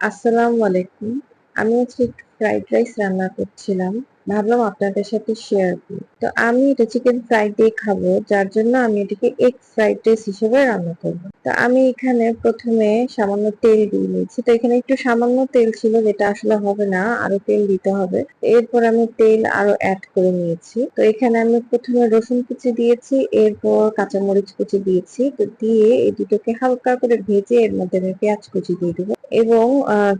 আসসালামু আলাইকুম। আমি একটু ফ্রাইড রাইস রান্না করছিলাম। ভাবলাম আপনাদের সাথে শেয়ার করি। তো আমি এটা চিকেন ফ্রাইড দিয়ে খাব, যার জন্য আমি এটাকে এগ ফ্রাইড রাইস হিসেবে রান্না করব। তো আমি এখানে প্রথমে সামান্য তেল দিয়ে নিয়েছি। তো এখানে একটু সামান্য তেল ছিল, যেটা আসলে হবে না, আরও তেল দিতে হবে। এরপর আমি তেল আরও অ্যাড করে নিয়েছি। তো এখানে আমি প্রথমে রসুন কুচি দিয়েছি, এরপর কাঁচামরিচ কুচি দিয়েছি। তো দিয়ে এই দুটোকে হালকা করে ভেজে এর মধ্যে আমি পেঁয়াজ কুচি দিয়ে দেবো। এবং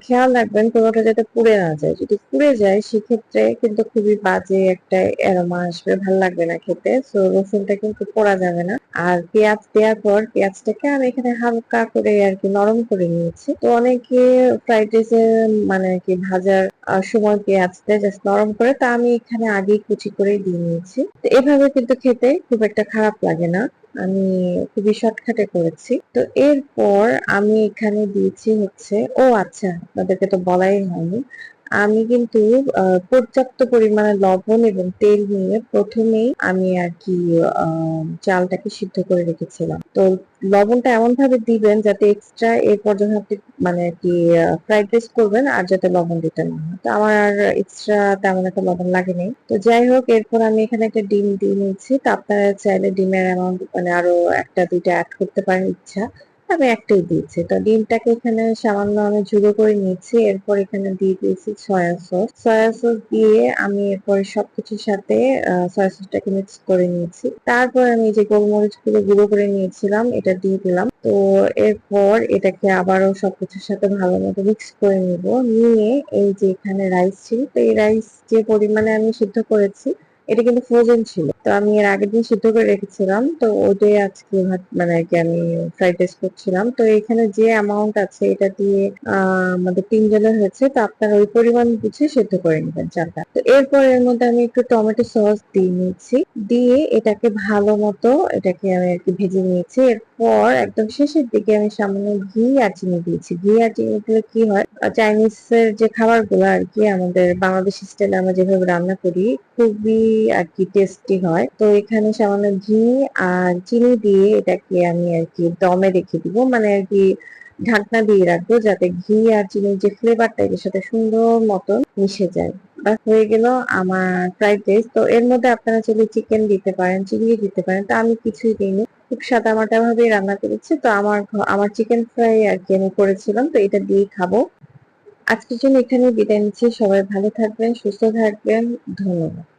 খেয়াল রাখবেন কোনোটা যাতে পুড়ে না যায়। যদি পুড়ে যায়, সেক্ষেত্রে কিন্তু খুবই বাজে একটা অ্যারোমা আসবে, ভালো লাগবে না খেতে। সো রসুনটা কিন্তু পোড়া যাবে না। আর পেঁয়াজ দেওয়ার পর, পেঁয়াজটাকে আমি এখানে হালকা করে আর কি নরম করে নিয়েছি। তো অনেকে ফ্রাইড রাইসে মানে আর কি ভাজার সময় পেঁয়াজটা জাস্ট নরম করে। তা আমি এখানে আগেই কুচি করে দিয়ে নিয়েছি। তো এভাবে কিন্তু খেতে খুব একটা খারাপ লাগে না। আমি খুবই শর্টকাটে করেছি। তো এরপর আমি এখানে দিয়েছি হচ্ছে, ও আচ্ছা আপনাদেরকে তো বলাই হয়নি। আমি কিন্তু পর্যাপ্ত পরিমাণে লবণ এবং তেল নিয়ে প্রথমেই আমি আর কি চালটাকে সিদ্ধ করে রেখেছিলাম। তো লবণটা এমন ভাবে দিবেন যাতে এক্সট্রা এরপর যখন আপনি মানে আর কি ফ্রাইড রাইস করবেন আর যাতে লবণ দিতে না হয়। তো আমার আর এক্সট্রা তেমন একটা লবণ লাগেনি। তো যাই হোক, এরপর আমি এখানে একটা ডিম দিয়ে নিয়েছি। তো আপনারা চাইলে ডিমের অ্যামাউন্ট মানে আরও একটা দুইটা অ্যাড করতে পারেন ইচ্ছা। আমি একটাই দিয়েছি। তো ডিমটাকে এখানে সামান্য আমি ঝুড়ো করে নিয়েছি, এরপর এখানে দিয়ে দিয়েছি সয়া সস সয়া সস দিয়ে আমি এরপরে সবকিছুর সাথে সয়া সসটাকে মিক্স করে নিয়েছি। তারপর আমি যে গোলমরিচগুলো গুঁড়ো করে নিয়েছিলাম, এটা দিয়ে দিলাম। তো এরপর এটাকে আবারও সবকিছুর সাথে ভালো মতো মিক্স করে নিব। নিয়ে এই যে এখানে রাইস ছিল, তো এই রাইস যে পরিমাণে আমি সিদ্ধ করেছি এটা কিন্তু ফ্রোজেন ছিল। তো আমি এর আগের দিন সিদ্ধ করে রেখেছিলাম। তো ওটাই আজকে মানে আর কি আমি ফ্রাইড রাইস করছিলাম। তো এখানে যে অ্যামাউন্ট আছে, এটা দিয়ে আমাদের তিনজনের হয়েছে। তো আপনারা ওই পরিমাণ বুঝে সিদ্ধ করে নেবেন চালটা। তো এরপর এর মধ্যে আমি একটু টমেটো সস দিয়ে নিয়েছি। দিয়ে এটাকে ভালো মতো এটাকে আমি আর কি ভেজে নিয়েছি। এরপর একদম শেষের দিকে আমি সামান্য ঘি আর চিনি দিয়েছি। ঘি আর চিনি দিলে কি হয় চাইনিজ এর যে খাবারগুলো আর কি, আমাদের বাংলাদেশি স্টাইলে আমরা যেভাবে রান্না করি, খুবই আর কি টেস্টি হয়। তো এখানে সামান্য ঘি আর চিনি দিয়ে এটাকে আমি আর কি দমে রেখে দিব। মানে আর কি ঢাকনা দিয়ে রাখব যাতে ঘি আর চিনির যে ফ্লেভারটা এর সাথে সুন্দর মতন মিশে যায়। বাস হয়ে গেল আমার ফ্রাইড রাইস তো এর মধ্যে আপনারা চাইলে চিকেন দিতে পারেন চিংড়ি দিতে পারেন। তো আমি কিছুই দিইনি। খুব সাদা মাটা ভাবে রান্না করেছি। তো আমার আমার চিকেন ফ্রাই আর কি আমি করেছিলাম। তো এটা দিয়েই খাব। আজকের জন্য এখানে বিদায় নিচ্ছি। সবাই ভালো থাকবেন সুস্থ থাকবেন। ধন্যবাদ।